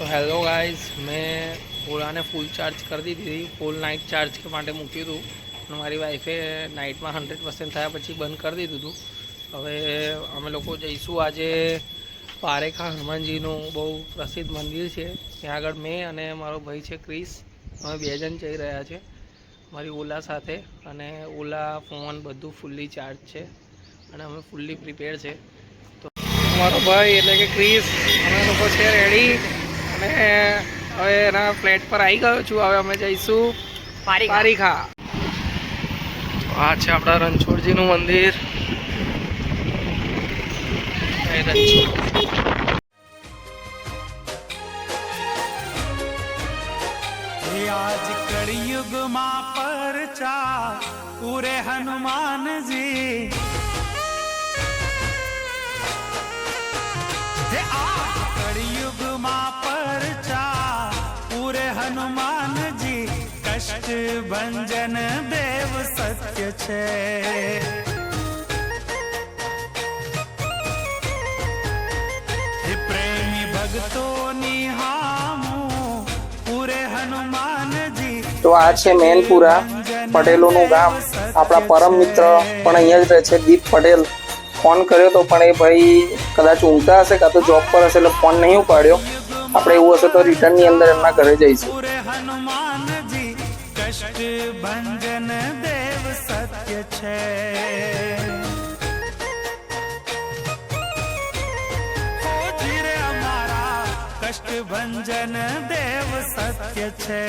તો hello guys મેં ઓલાને ફૂલ ચાર્જ કરી દીધી ફૂલ નાઇટ ચાર્જ માટે મૂક્યું હતું. અને મારી વાઈફે નાઇટમાં હંડ્રેડ પર્સન્ટ થયા પછી બંધ કરી દીધું હતું. હવે અમે લોકો જઈશું આજે પારેખા હનુમાનજીનું બહુ પ્રસિદ્ધ મંદિર છે. ત્યાં આગળ મેં અને મારો ભાઈ છે ક્રિસ. અમે બે જણ જઈ રહ્યા છે મારી ઓલા સાથે. અને ઓલા ફોન બધું ફૂલ્લી ચાર્જ છે. અને અમે ફૂલ્લી પ્રિપેર છે. તો મારો ભાઈ એટલે કે ક્રિસ, અમે લોકો છે રેડી અને હવે એના ફ્લેટ પર આવી ગયો છું. હવે અમે જઈશું પારીખા. આ છે આપણા રણછોડજીનું મંદિર. એ રણછોડ. હે આજ કળિયુગમાં પરચા ઉરે હનુમાનજી. કષ્ટ ભંજન દેવ સત્ય છે. પ્રેમી ભક્તોની હામું પૂરે હનુમાનજી તો આ છે મેનપુરા પટેલોનું ગામ. આપણા પરમ મિત્ર પણ અહીંયા જ રહે છે દીપ પટેલ. ફોન કર્યો તો પણ એ ભાઈ કદાચ ઊંઘતા હશે કાં તો જોબ પર હશે એટલે ફોન નહીં ઉપાડ્યો. આપણે એવું હશે તો રિટર્નની અંદર એમના ઘરે જઈશું. કષ્ટ ભંજન દેવ સત્ય છે. કષ્ટ ભંજન દેવ સત્ય છે.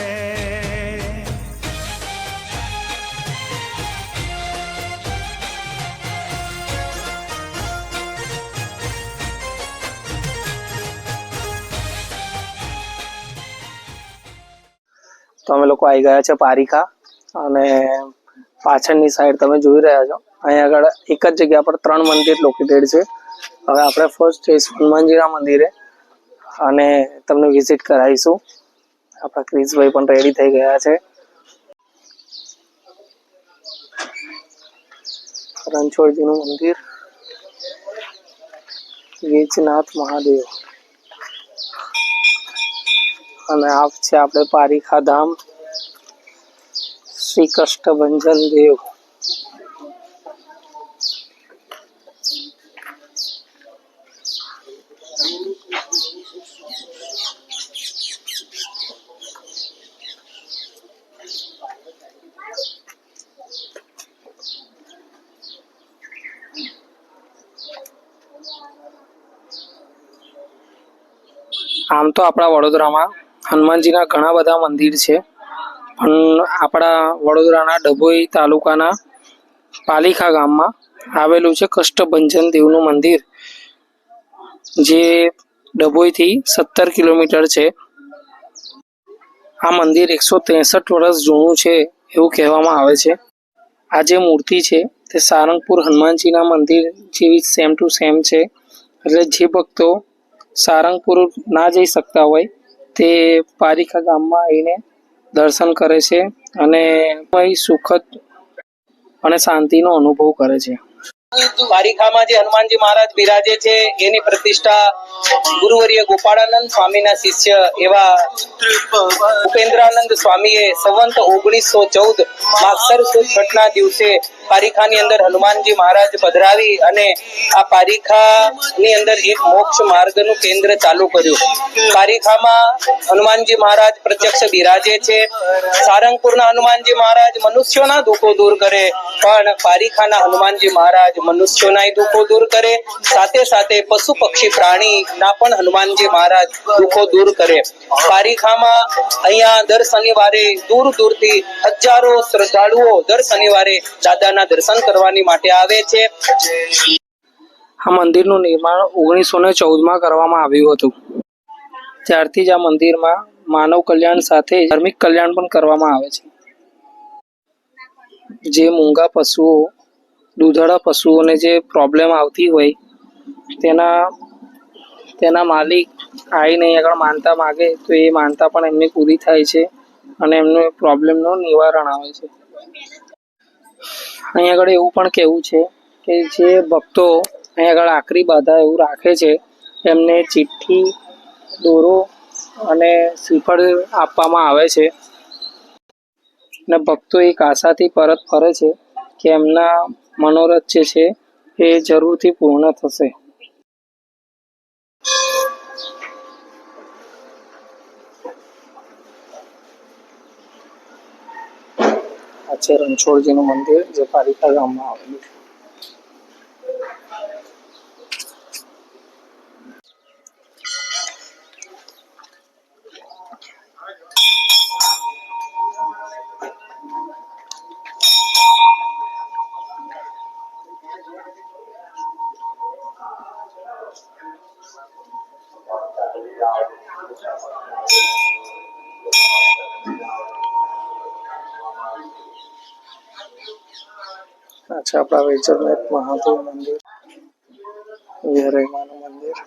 તો અમે લોકો આવી ગયા છે પારીખા અને પાછળની સાઈડ તમે જોઈ રહ્યા છો. અહીંયા આગળ એક જ જગ્યા પર ત્રણ મંદિર લોકેટેડ છે. હવે આપણે ફર્સ્ટ જઈશું હનુમાનજીના મંદિરે અને તમને વિઝિટ કરાવીશું. આપણા ક્રિશભાઈ પણ રેડી થઈ ગયા છે. રણછોડજીનું મંદિર. વેજનાથ મહાદેવ. અને આ છે આપણે પારીખા ધામ. શ્રી કષ્ટભંજન દેવ આમ તો આપણા વડોદરામાં હનુમાનજીના ઘણા બધા મંદિર છે. પણ આપણા વડોદરાના ડભોઈ તાલુકાના પાલિખા ગામમાં આવેલું છે કષ્ટભંજન દેવનું મંદિર, જે ડભોઈથી સત્તર કિલોમીટર છે. આ મંદિર એકસો ત્રેસઠ વર્ષ જૂનું છે એવું કહેવામાં આવે છે. આ જે મૂર્તિ છે તે સારંગપુર હનુમાનજીના મંદિર જેવી સેમ ટુ સેમ છે. એટલે જે ભક્તો સારંગપુર ના જઈ શકતા હોય તે પારીખા ગામમાં આવીને દર્શન કરે છે અને સુખદ અને શાંતિનો અનુભવ કરે છે. પારીખામાં જે હનુમાનજી મહારાજ બિરાજે છે, એની પ્રતિષ્ઠા ગુરુવર્ય ગોપાળાનંદ સ્વામીના શિષ્ય એવા ઉપેન્દ્રાનંદ સ્વામીએ સંવંત ઓગણીસો ચૌદ માગસર સુદ છઠના દિવસે પારીખાની અંદર હનુમાનજી મહારાજ પધરાવી અને આ પારીખાની અંદર એક મોક્ષ માર્ગનું કેન્દ્ર ચાલુ કર્યું. પારીખામાં હનુમાનજી મહારાજ પ્રત્યક્ષ બિરાજે છે. સારંગપુરના હનુમાનજી મહારાજ મનુષ્યોના દુઃખો દૂર કરે, પણ પારીખાના હનુમાનજી મહારાજ મનુષ્યોના દુઃખો દૂર કરે. સાથે સાથે પશુ પક્ષી પ્રાણી ના પણ હનુમાનજી મહારાજ દુઃખો દૂર કરે. પારીખામાં અહીંયા દર શનિવારે દૂર દૂરથી હજારો શ્રદ્ધાળુઓ દર શનિવારે દાદાના દર્શન કરવાની માટે આવે છે. આ મંદિરનું નિર્માણ ઓગણીસો ને ચૌદમાં કરવામાં આવ્યું હતું. ત્યારથી જ આ મંદિરમાં માનવ કલ્યાણ સાથે ધાર્મિક કલ્યાણ પણ કરવામાં આવે છે. જે મૂંગા પશુઓ, દૂધાળા પશુઓને જે પ્રોબ્લેમ આવતી હોય, તેના તેના માલિક આવીને આગળ માનતા માગે, તો એ માનતા પણ એમની પૂરી થાય છે અને એમનું પ્રોબ્લેમનું નિવારણ આવે છે. અહીં આગળ એવું પણ કહેવું છે કે જે ભક્તો અહીંયા આગળ આકરી બાધા એવું રાખે છે, એમને ચિઠ્ઠી, દોરો અને શ્રીફળ આપવામાં આવે છે. અને ભક્તો એક આશાથી પરત ફરે છે કે એમના મનોરથ જે છે એ જરૂરથી પૂર્ણ થશે. આ છે રણછોડજીનું મંદિર જે પાલિકા ગામમાં આવેલું છે. છે આપણા વેચરનાથ મહાદેવ મંદિર વિહરઈમાનું મંદિર.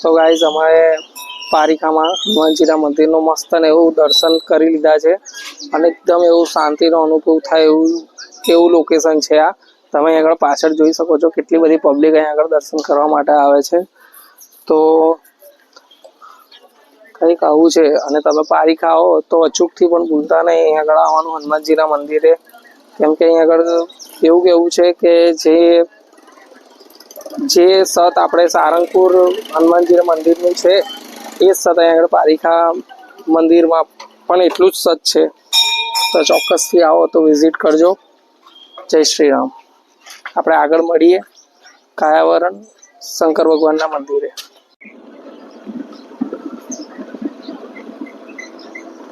તો ગાઈઝ અમારે પારિકામાં હનુમાનજીના મંદિરનું મસ્ત ને એવું દર્શન કરી લીધા છે અને એકદમ એવું શાંતિનો અનુભવ થાય એવું એવું લોકેશન છે આ. તમે આગળ પાછળ જોઈ શકો છો કેટલી બધી પબ્લિક અહીં આગળ દર્શન કરવા માટે આવે છે. તો કંઈક આવું છે. અને તમે પારિકા આવો તો અચૂકથી પણ ભૂલતા નહીં. અહીં આગળ આવવાનું હનુમાનજીના મંદિરે. કેમ કે અહીં આગળ એવું કેવું છે કે જે જે સત આપણે સારંગપુર હનુમાનજીના મંદિરનું છે, એ સત અહીં આગળ પારીખા મંદિરમાં પણ એટલું જ સત છે. તો ચોક્કસથી આવો તો વિઝિટ કરજો. જય શ્રી રામ આપણે આગળ મળીએ. કાયાવરણ, શંકર ભગવાનના મંદિરે.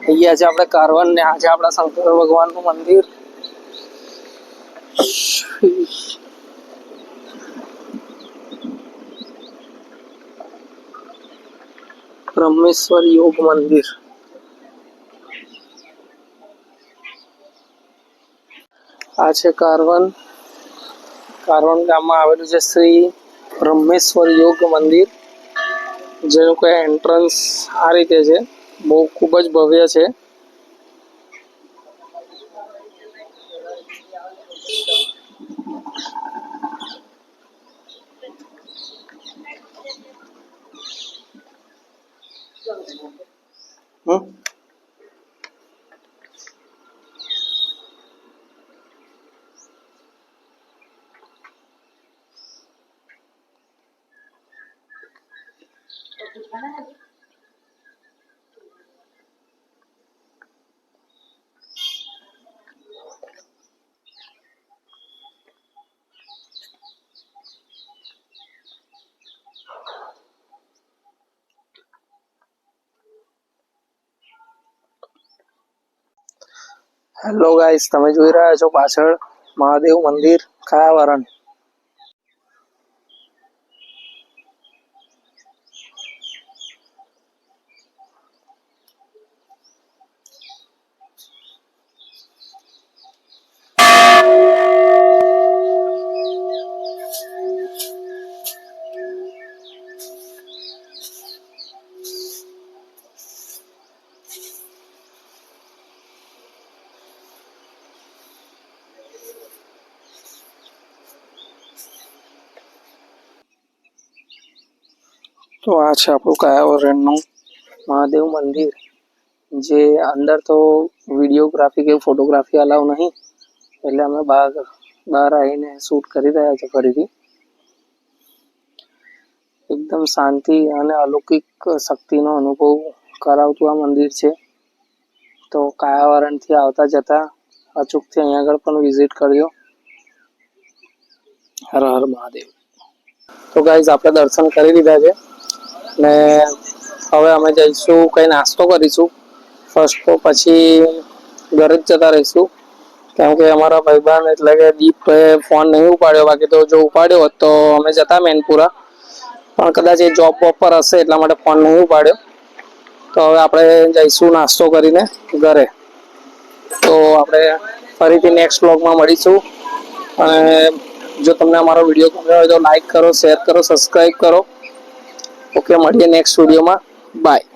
અહીંયા છે આપણે કારવન ને આજે આપણા શંકર ભગવાનનું મંદિર. બ્રહ્મેશ્વર યોગ મંદિર. આ છે કારવન. કારવન ગામમાં આવેલું છે શ્રી બ્રહ્મેશ્વર યોગ મંદિર. જેનું કોઈ એન્ટ્રન્સ આ રીતે છે. બહુ ખૂબ જ ભવ્ય છે. હમ? હેલો ગાઈસ તમે જોઈ રહ્યા છો પાછળ મહાદેવ મંદિર કાયાવરણ. તો આ છે આપણું કાયાવરણનું મહાદેવ મંદિર. જે અંદર તો વિડીયોગ્રાફી કે ફોટોગ્રાફી અલાવ નહીં. એટલે અમે બહાર બહાર આવીને શૂટ કરી રહ્યા છે ફરીથી. એકદમ શાંતિ અને અલૌકિક શક્તિનો અનુભવ કરાવતું આ મંદિર છે. તો કાયાવરણથી આવતા જતા અચૂકથી અહીંયા આગળ પણ વિઝિટ કરજો. હર હર મહાદેવ. તો ગાઈઝ, આપણે દર્શન કરી લીધા છે. ને હવે અમે જઈશું, કંઈ નાસ્તો કરીશું. ફર્સ્ટ તો પછી ઘરે જ જતા રહીશું. કેમ કે અમારા ભાઈબાન એટલે કે દીપ ફોન નહીં ઉપાડ્યો. બાકી તો જો ઉપાડ્યો હોત તો અમે જતા મેનપુરા. પણ કદાચ એ જોબ બોબ પર હશે એટલા માટે ફોન નહીં ઉપાડ્યો. તો હવે આપણે જઈશું નાસ્તો કરીને ઘરે. તો આપણે ફરીથી નેક્સ્ટ બ્લોગમાં મળીશું. અને જો તમને અમારો વીડિયો ગમ્યો હોય તો લાઈક કરો શેર કરો સબસ્ક્રાઈબ કરો. ઓકે મળીએ નેક્સ્ટ વિડીયોમાં બાય